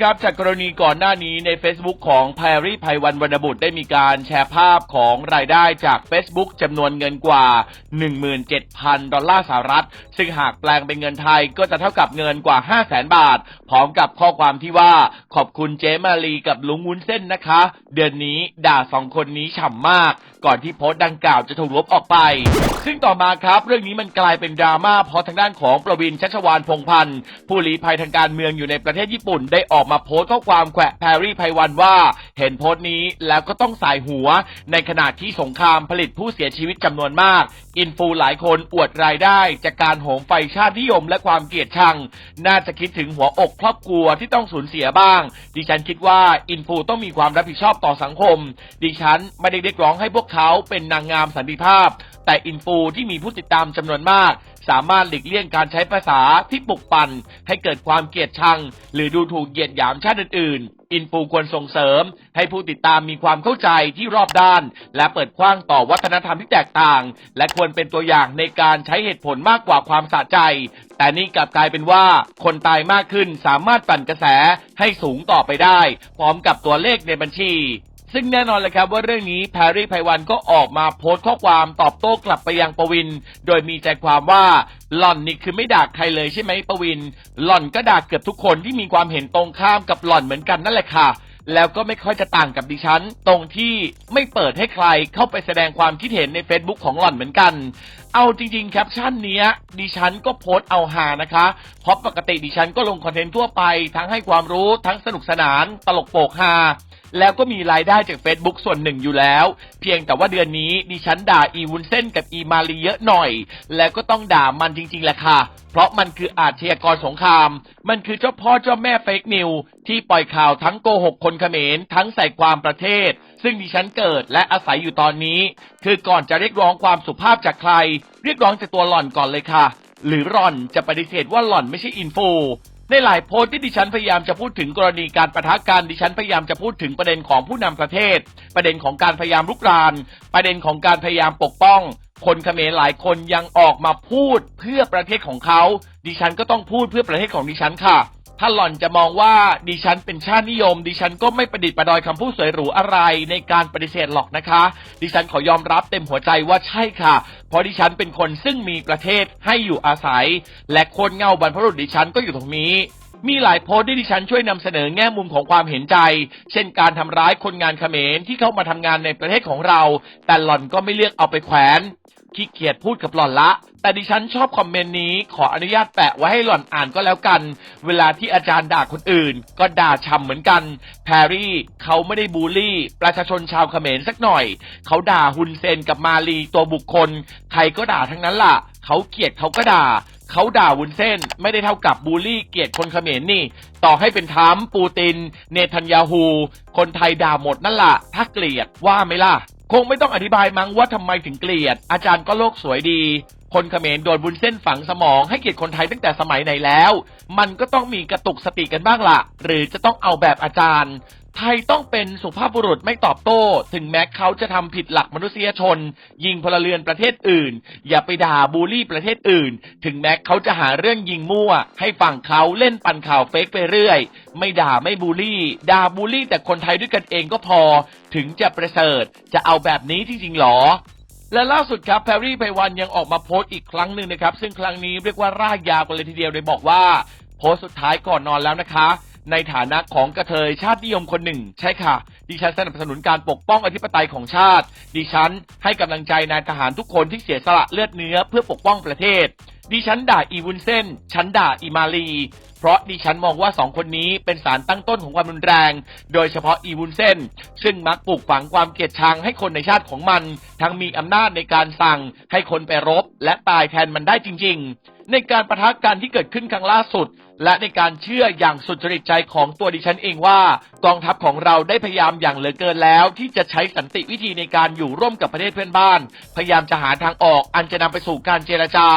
ครับ จากกรณีก่อนหน้านี้ใน Facebook ของแพรรี่ไพวันวรรณบุตรได้มีการแชร์ภาพของรายได้จาก Facebook จำนวนเงินกว่า 17,000 ดอลลาร์สหรัฐ ซึ่งหากแปลงเป็นเงินไทยก็จะเท่ากับเงินกว่า 500,000 บาท พร้อมกับข้อความที่ว่าขอบคุณเจมารีกับลุงวุ้นเส้นนะคะ เดือนนี้ด่าสองคนนี้ฉ่ำมาก ก่อนที่โพสต์ดังกล่าวจะถูกลบออกไป ซึ่งต่อมาครับเรื่องนี้มันกลายเป็นดราม่าเพราะทางด้านของประวินชัชวานพงพันธ์ผู้ลี้ภัยทางการเมืองอยู่ในประเทศญี่ปุ่น ได้ออกมาโพสต์ข้อความแขวะแพรรี่ไพวันว่า เห็นโพสต์นี้แล้วก็ต้องสายหัว ในขณะที่สงครามผลิตผู้เสียชีวิตจำนวนมาก อินฟูหลายคนอวดรายได้จากการโหมไฟชาตินิยมและความเกลียดชัง น่าจะคิดถึงหัวอกครอบครัวที่ต้องสูญเสียบ้าง ดิฉันคิดว่าอินฟูต้องมีความรับผิดชอบต่อสังคม ดิฉันไม่ได้เรียกร้องให้พวกเขาเป็นนางงามสันติภาพ แต่อินฟูที่มีผู้ติดตามจำนวนมาก สามารถหลีกเลี่ยงการใช้ภาษาที่ปลุกปั่น ให้เกิดความเกลียดชัง หรือดูถูกเหยียดหยามชาติอื่นๆ อินฟูควรส่งเสริม ให้ผู้ติดตามมีความเข้าใจที่รอบด้าน และเปิดกว้างต่อวัฒนธรรมที่แตกต่าง และควรเป็นตัวอย่างในการใช้เหตุผลมากกว่าความสะใจ แต่นี่กลับกลายเป็นว่า คนตายมากขึ้นสามารถปั่นกระแสให้สูงต่อไปได้ พร้อมกับตัวเลขในบัญชี ซึ่งแน่นอนเลยครับว่าเรื่องนี้แพรรี่ไพวันก็ออกมาโพสต์ข้อความตอบโต้กลับไปยังปวิน โดยมีใจความว่าหล่อนนี่คือไม่ด่าใครเลยใช่ไหมปวิน หล่อนก็ด่าเกือบทุกคนที่มีความเห็นตรงข้ามกับหล่อนเหมือนกันนั่นแหละค่ะ แล้วก็ไม่ค่อยจะต่างกับดิฉัน ตรงที่ไม่เปิดให้ใครเข้าไปแสดงความคิดเห็นใน Facebook ของหล่อนเหมือนกัน เอาจริงๆแคปชั่นเนี้ยดิฉันก็โพสต์เอาหานะคะ เพราะปกติดิฉันก็ลงคอนเทนต์ทั่วไป ทั้งให้ความรู้ทั้งสนุกสนานตลกโปกฮา แล้วก็มีรายได้จาก Facebook ส่วนหนึ่งอยู่แล้ว เพียงแต่ว่าเดือนนี้ดิฉันด่าอีวุนเส้นกับอีมาลีเยอะหน่อย แล้วก็ต้องด่ามันจริงๆแหละค่ะ เพราะมันคืออาชญากรสงคราม มันคือเจ้าพ่อเจ้าแม่เฟกนิวที่ปล่อยข่าวทั้งโกหกคนเขมรทั้งใส่ความประเทศ ซึ่งดิฉันเกิดและอาศัยอยู่ตอนนี้ คือก่อนจะเรียกร้องความสุภาพจากใคร เรียกร้องจากตัวหล่อนก่อนเลยค่ะ หรือหล่อนจะปฏิเสธว่าหล่อนไม่ใช่อินฟู ในหลายโพสต์ที่ดิฉันพยายามจะพูดถึงกรณีการประทะกันดิฉันพยายามจะพูดถึงประเด็นของผู้นำประเทศ ประเด็นของการพยายามลุกราน ประเด็นของการพยายามปกป้อง คนเขมรหลายคนยังออกมาพูดเพื่อประเทศของเขา ดิฉันก็ต้องพูดเพื่อประเทศของดิฉันค่ะ ถ้าหล่อนจะมองว่าดิฉันเป็นชาตินิยม ดิฉันก็ไม่ประดิษฐ์ประดอยคำพูดสวยหรูอะไรในการปฏิเสธหรอกนะคะ ดิฉันขอยอมรับเต็มหัวใจว่าใช่ค่ะ เพราะดิฉันเป็นคนซึ่งมีประเทศให้อยู่อาศัย และคนเงาบรรพบุรุษดิฉันก็อยู่ตรงนี้มีหลายโพสต์ที่ดิฉันช่วยนำเสนอแง่มุมของความเห็นใจ เช่นการทำร้ายคนงานเขมรที่เข้ามาทำงานในประเทศของเรา แต่หล่อนก็ไม่เลือกเอาไปแขวน ขี้เกียจพูดกับหล่อนละ แต่ดิฉันชอบคอมเมนต์นี้ขออนุญาตแปะไว้ให้หล่อนอ่านก็แล้วกัน เวลาที่อาจารย์ด่าคนอื่น ก็ด่าชำเหมือนกัน แพรรี่เขาไม่ได้บูลลี่ ประชาชนชาวเขมรสักหน่อย เขาด่าฮุนเซนกับมาลีตัวบุคคล ใครก็ด่าทั้งนั้นล่ะ เขาเกลียดเขาก็ด่า เขาด่าวุนเส้น ไม่ได้เท่ากับบูลลี่เกลียดคนเขมรนี่ ต่อให้เป็นทรัมป์ปูติน เนทันยาฮู คนไทยด่าหมดนั่นล่ะ ถ้าเกลียดว่าไหมล่ะ คงไม่ต้องอธิบายมั้งว่าทำไมถึงเกลียด อาจารย์ก็โลกสวยดี คนเขมรโดนบุญเส้นฝังสมองให้เกียรติคนไทยตั้งแต่สมัยไหนแล้ว มันก็ต้องมีกระตุกสติกันบ้างละหรือจะต้องเอาแบบอาจารย์ ไทยต้องเป็นสุภาพบุรุษไม่ตอบโต้ ถึงแม้เขาจะทำผิดหลักมนุษยชน ยิงพลเรือนประเทศอื่น อย่าไปด่าบูลลี่ประเทศอื่น ถึงแม้เขาจะหาเรื่องยิงมั่ว ให้ฝั่งเขาเล่นปั่นข่าวเฟกไปเรื่อย ไม่ด่าไม่บูลลี่ ด่าบูลลี่แต่คนไทยด้วยกันเองก็พอ ถึงจะประเสริฐจะเอาแบบนี้จริงๆหรอ และล่าสุดครับแพรรี่ไพวันยังออกมาโพสต์อีกครั้งหนึ่งนะครับ ซึ่งครั้งนี้เรียกว่าร่ากยาวกันเลยทีเดียวโดยบอกว่า โพสต์สุดท้ายก่อนนอนแล้วนะคะ ในฐานะของกระเทยชาตินิยมคนหนึ่ง ใช่ค่ะ ดิฉันสนับสนุนการปกป้องอธิปไตยของชาติ ดิฉันให้กำลังใจนายทหารทุกคนที่เสียสละเลือดเนื้อเพื่อปกป้องประเทศ ดิฉันด่าอีวุนเส้น ฉันด่าอีมาลี เพราะดิฉันมองว่าสองคนนี้เป็นสารตั้งต้นของความรุนแรง โดยเฉพาะอีวุนเส้น ซึ่งมักปลูกฝังความเกลียดชังให้คนในชาติของมัน ทั้งมีอำนาจในการสั่งให้คนไปรบ และตายแทนมันได้จริง ๆ ในการประทะกันที่เกิดขึ้นครั้งล่าสุด และในการเชื่ออย่างสุจริตใจของตัวดิฉันเองว่ากองทัพของเราได้พยายามอย่างเหลือเกินแล้ว ที่จะใช้สันติวิธีในการอยู่ร่วมกับประเทศเพื่อนบ้าน พยายามจะหาทางออกอันจะนำไปสู่การเจรจา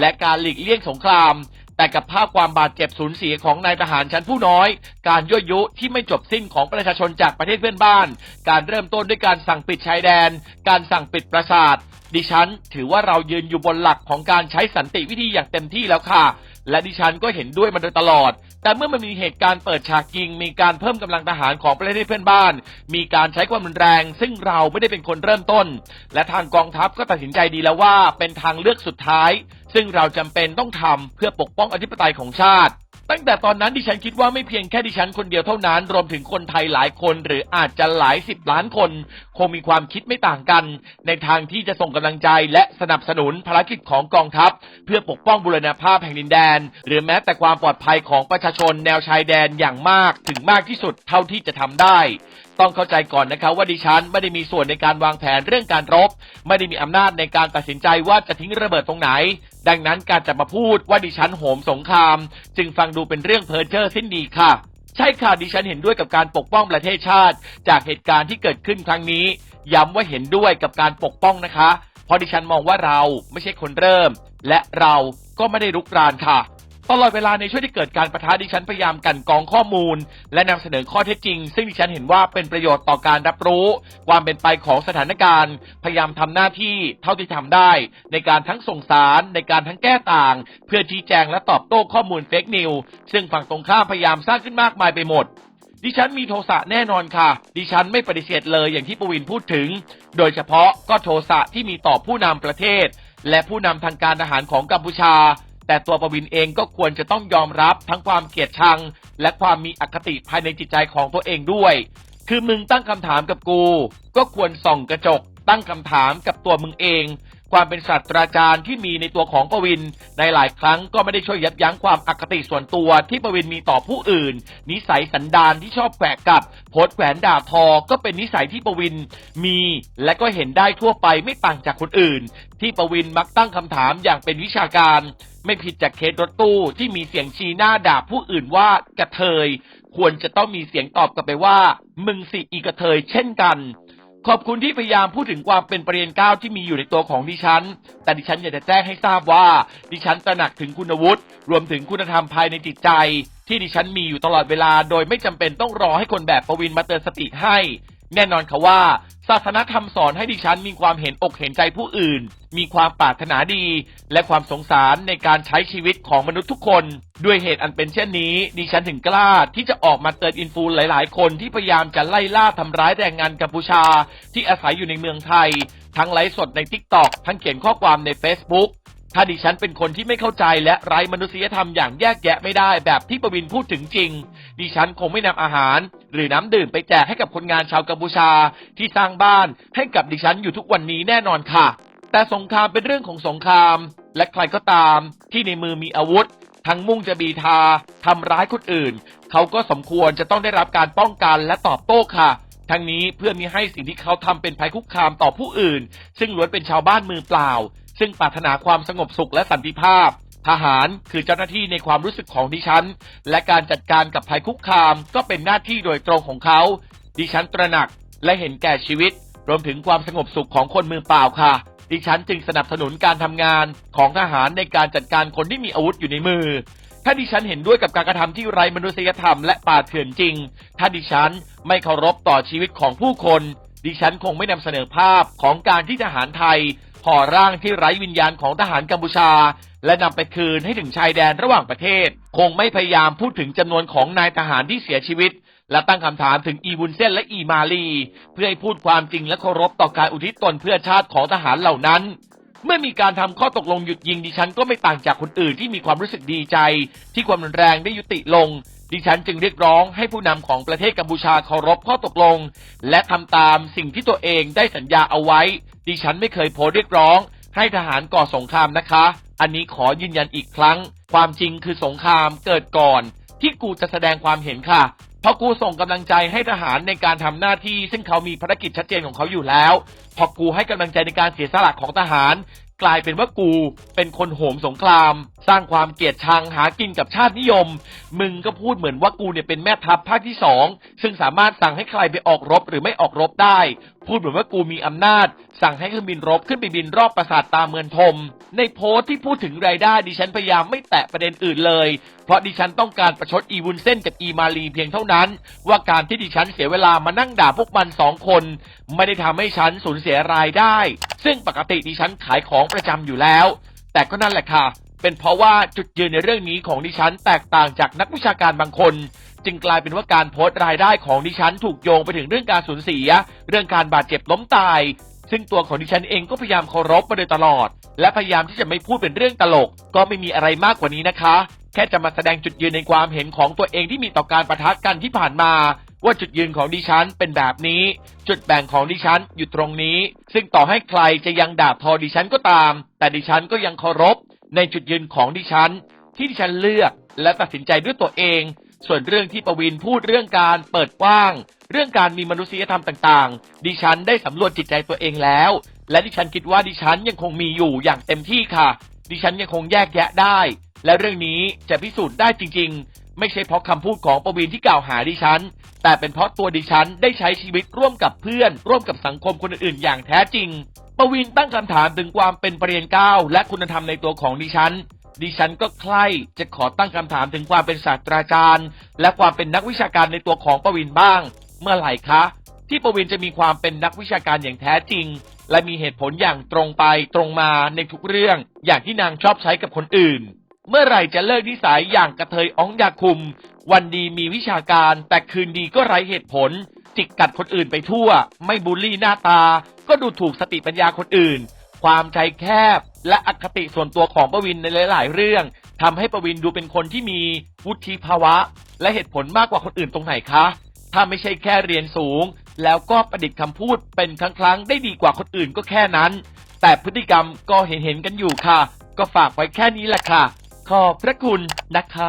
และการหลีกเลี่ยงสงคราม แต่กับภาพความบาดเจ็บสูญเสียของนายทหารชั้นผู้น้อย การยั่วยุที่ไม่จบสิ้นของประชาชนจากประเทศเพื่อนบ้าน การเริ่มต้นด้วยการสั่งปิดชายแดน การสั่งปิดปราสาทดิฉัน ถือว่าเรายืนอยู่บนหลักของการใช้สันติวิธีอย่างเต็มที่แล้วค่ะ และดิฉันก็เห็นด้วยมาโดยตลอด แต่เมื่อมันมีเหตุการณ์เปิดฉากยิง มีการเพิ่มกำลังทหารของประเทศเพื่อนบ้าน มีการใช้ความรุนแรง ซึ่งเราไม่ได้เป็นคนเริ่มต้น และทางกองทัพก็ตัดสินใจดีแล้วว่าเป็นทางเลือกสุดท้าย ซึ่งเราจำเป็นต้องทำเพื่อปกป้องอธิปไตยของชาติ ตั้งแต่ตอนนั้นดิฉันคิดว่าไม่เพียงแค่ดิฉันคนเดียวเท่านั้น รวมถึงคนไทยหลายคน หรืออาจจะหลายสิบล้านคน คงมีความคิดไม่ต่างกัน ในทางที่จะส่งกำลังใจและสนับสนุนภารกิจของกองทัพ เพื่อปกป้องบุรณภาพแห่งดินแดน หรือแม้แต่ความปลอดภัยของประชาชนแนวชายแดนอย่างมากถึงมากที่สุดเท่าที่จะทำได้ ต้องเข้าใจก่อนนะครับว่าดิฉันไม่ได้มีส่วนในการวางแผนเรื่องการรบ ไม่ได้มีอำนาจในการตัดสินใจว่าจะทิ้งระเบิดตรงไหน ดังนั้นการจะมาพูดว่าดิฉันโหมสงคราม จึงฟังดูเป็นเรื่องเพ้อเจ้อสิ้นดีค่ะ ใช่ค่ะดิฉันเห็นด้วยกับการปกป้องประเทศชาติ จากเหตุการณ์ที่เกิดขึ้นครั้งนี้ ย้ำว่าเห็นด้วยกับการปกป้องนะคะ เพราะดิฉันมองว่าเราไม่ใช่คนเริ่ม และเราก็ไม่ได้รุกรานค่ะ ตลอดเวลาในช่วงที่เกิดการประทะดิฉันพยายามกันกรองข้อมูล และนำเสนอข้อเท็จจริง ซึ่งดิฉันเห็นว่าเป็นประโยชน์ต่อการรับรู้ ความเป็นไปของสถานการณ์ พยายามทำหน้าที่เท่าที่ทำได้ ในการทั้งส่งสารในการทั้งแก้ต่าง เพื่อชี้แจงและตอบโต้ข้อมูลเฟกนิวซึ่งฝั่งตรงข้ามพยายามสร้างขึ้นมากมายไปหมดดิฉันมีโทสะแน่นอนค่ะ ดิฉันไม่ปฏิเสธเลยอย่างที่ปวินพูดถึง โดยเฉพาะก็โทสะที่มีต่อผู้นำประเทศ และผู้นำทางการทหารของกัมพูชา แต่ตัวปวินเองก็ควรจะต้องยอมรับทั้งความเกลียดชัง และความมีอคติภายในจิตใจของตัวเองด้วย คือมึงตั้งคำถามกับกู ก็ควรส่องกระจก ตั้งคำถามกับตัวมึงเอง ความเป็นศาสตราจารย์ที่มีในตัวของปวิน ในหลายครั้งก็ไม่ได้ช่วยยับยั้งความอคติส่วนตัวที่ปวินมีต่อผู้อื่น นิสัยสันดานที่ชอบแฝกกับโพสแขวนด่าทอก็เป็นนิสัยที่ปวินมีและก็เห็นได้ทั่วไปไม่ต่างจากคนอื่น ที่ปวินมักตั้งคำถามอย่างเป็นวิชาการไม่ผิดจากเคสรถตู้ที่มีเสียงชี้หน้าด่าผู้อื่นว่ากระเทย ควรจะต้องมีเสียงตอบกลับไปว่า มึงสิอีกระเทยเช่นกัน ขอบคุณที่พยายามพูดถึงความเป็นประเด็นก้าวที่มีอยู่ในตัวของดิฉัน แต่ดิฉันอยากจะแจ้งให้ทราบว่า ดิฉันตระหนักถึงคุณวุฒิรวมถึงคุณธรรมภายในจิตใจ ที่ดิฉันมีอยู่ตลอดเวลา โดยไม่จำเป็นต้องรอให้คนแบบประวินมาเตือนสติให้ แน่นอนค่ะว่า ศาสนธรรมสอนให้ดิฉันมีความเห็นอกเห็นใจผู้อื่น มีความปรารถนาดี และความสงสารในการใช้ชีวิตของมนุษย์ทุกคน ด้วยเหตุอันเป็นเช่นนี้ ดิฉันถึงกล้าที่จะออกมาเตือนอินฟูหลาย ๆ คนที่พยายามจะไล่ล่าทำร้ายแรงงานกัมพูชา ที่อาศัยอยู่ในเมืองไทย ทั้งไลฟ์สดใน t ิ k t o k ทั้งเขียนข้อความใน Facebook ถ้าดิฉันเป็นคนที่ไม่เข้าใจและไร้มนุษยธรรมอย่างแยกแยะไม่ได้แบบที่ประวินพูดถึงจริง ดิฉันคงไม่นำอาหาร หรือน้ำดื่มไปแจกให้กับคนงานชาวกัมพูชาที่สร้างบ้านให้กับดิฉันอยู่ทุกวันนี้แน่นอนค่ะ แต่สงครามเป็นเรื่องของสงคราม และใครก็ตาม ที่ในมือมีอาวุธ ทั้งมุ่งจะบีทาทำร้ายคนอื่น เขาก็สมควรจะต้องได้รับการป้องกันและตอบโต้ค่ะทั้งนี้เพื่อมีให้สิ่งที่เขาทำเป็นภัยคุกคามต่อผู้อื่น ซึ่งล้วนเป็นชาวบ้านมือเปล่า ซึ่งปรารถนาความสงบสุขและสันติภาพ ทหารคือเจ้าหน้าที่ในความรู้สึกของดิฉัน และการจัดการกับภัยคุกคาม ก็เป็นหน้าที่โดยตรงของเขา ดิฉันตระหนักและเห็นแก่ชีวิต รวมถึงความสงบสุขของคนมือเปล่าค่ะ ดิฉันจึงสนับสนุนการทำงานของทหารในการจัดการคนที่มีอาวุธอยู่ในมือถ้าดิฉันเห็นด้วยกับการกระทำที่ไร้มนุษยธรรมและป่าเถื่อนจริง ถ้าดิฉันไม่เคารพต่อชีวิตของผู้คน ดิฉันคงไม่นำเสนอภาพของการที่ทหารไทยห่อร่างที่ไร้วิญญาณของทหารกัมพูชา และนำไปคืนให้ถึงชายแดนระหว่างประเทศ คงไม่พยายามพูดถึงจำนวนของนายทหารที่เสียชีวิต และตั้งคำถามถึงอีวุนเส้นและอีมาลี เพื่อให้พูดความจริงและเคารพต่อการอุทิศตนเพื่อชาติของทหารเหล่านั้นเมื่อมีการทำข้อตกลงหยุดยิงดิฉันก็ไม่ต่างจากคนอื่นที่มีความรู้สึกดีใจ ที่ความรุนแรงได้ยุติลง ดิฉันจึงเรียกร้องให้ผู้นำของประเทศกัมพูชาเคารพข้อตกลง และทำตามสิ่งที่ตัวเองได้สัญญาเอาไว้ ดิฉันไม่เคยโพสเรียกร้อง ให้ทหารก่อสงครามนะคะ อันนี้ขอยืนยันอีกครั้ง ความจริงคือสงครามเกิดก่อน ที่กูจะแสดงความเห็นค่ะ เพราะกูส่งกำลังใจให้ทหารในการทำหน้าที่ ซึ่งเขามีภารกิจชัดเจนของเขาอยู่แล้ว พอกูให้กำลังใจในการเสียสละของทหาร กลายเป็นว่ากูเป็นคนโหมสงคราม สร้างความเกลียดชังหากินกับชาตินิยม มึงก็พูดเหมือนว่ากูเนี่ยเป็นแม่ทัพภาคที่สองซึ่งสามารถสั่งให้ใครไปออกรบหรือไม่ออกรบได้ พูดเหมือนว่ากูมีอำนาจ สั่งให้เครื่องบินรบขึ้นไปบินรอบปราสาทตาเมืองทมในโพสต์ที่พูดถึงรายได้ดิฉันพยายามไม่แตะประเด็นอื่นเลย เพราะดิฉันต้องการประชดอีวุนเส้นกับอีมาลีเพียงเท่านั้น ว่าการที่ดิฉันเสียเวลามานั่งด่าพวกมันสองคน ไม่ได้ทำให้ฉันสูญเสียรายได้ ซึ่งปกติดิฉันขายของประจำอยู่แล้ว แต่ก็นั่นแหละค่ะ เป็นเพราะว่าจุดยืนในเรื่องนี้ของดิฉันแตกต่างจากนักวิชาการบางคน จึงกลายเป็นว่าการโพสต์รายได้ของดิฉันถูกโยงไปถึงเรื่องการสูญเสีย เรื่องการบาดเจ็บล้มตาย ซึ่งตัวของดิฉันเองก็พยายามเคารพมาโดยตลอด และพยายามที่จะไม่พูดเป็นเรื่องตลก ก็ไม่มีอะไรมากกว่านี้นะคะ แค่จะมาแสดงจุดยืนในความเห็นของตัวเองที่มีต่อการประทะกันที่ผ่านมาว่าจุดยืนของดิฉันเป็นแบบนี้ จุดแบ่งของดิฉันอยู่ตรงนี้ ซึ่งต่อให้ใครจะยังด่าทอดิฉันก็ตาม แต่ดิฉันก็ยังเคารพในจุดยืนของดิฉัน ที่ดิฉันเลือกและตัดสินใจด้วยตัวเอง ส่วนเรื่องที่ประวินพูดเรื่องการเปิดกว้าง เรื่องการมีมนุษยธรรมต่างๆ ดิฉันได้สำรวจจิตใจตัวเองแล้ว และดิฉันคิดว่าดิฉันยังคงมีอยู่อย่างเต็มที่ค่ะ ดิฉันยังคงแยกแยะได้ และเรื่องนี้จะพิสูจน์ได้จริง ๆ ไม่ใช่เพราะคำพูดของประวินที่กล่าวหาดิฉัน แต่เป็นเพราะตัวดิฉันได้ใช้ชีวิตร่วมกับเพื่อน ร่วมกับสังคมคนอื่นๆอย่างแท้จริงประวินตั้งคำถามถึงความเป็นปรริญญาเก้าและคุณธรรมในตัวของดิฉัน ดิฉันก็ใคร่จะขอตั้งคำถามถึงความเป็นศาสตราจารย์ และความเป็นนักวิชาการในตัวของประวินบ้าง เมื่อไหร่คะ ที่ประวินจะมีความเป็นนักวิชาการอย่างแท้จริง และมีเหตุผลอย่างตรงไปตรงมาในทุกเรื่อง อย่างที่นางชอบใช้กับคนอื่น เมื่อไหร่จะเลิกนิสัยอย่างกระเทยอ้องยาคุม วันดีมีวิชาการแต่คืนดีก็ไร้เหตุผล จิกกัดคนอื่นไปทั่ว ไม่บูลลี่หน้าตา ก็ดูถูกสติปัญญาคนอื่น ความใจแคบ และอคติส่วนตัวของประวินในหลาย ๆ เรื่องทำให้ประวินดูเป็นคนที่มีวุฒิภาวะ และเหตุผลมากกว่าคนอื่นตรงไหนคะ ถ้าไม่ใช่แค่เรียนสูง แล้วก็ประดิษฐ์คำพูดเป็นครั้ง ๆ ได้ดีกว่าคนอื่นก็แค่นั้น แต่พฤติกรรมก็เห็นๆกันอยู่ค่ะ ก็ฝากไว้แค่นี้แหละค่ะ ขอบพระคุณนะคะ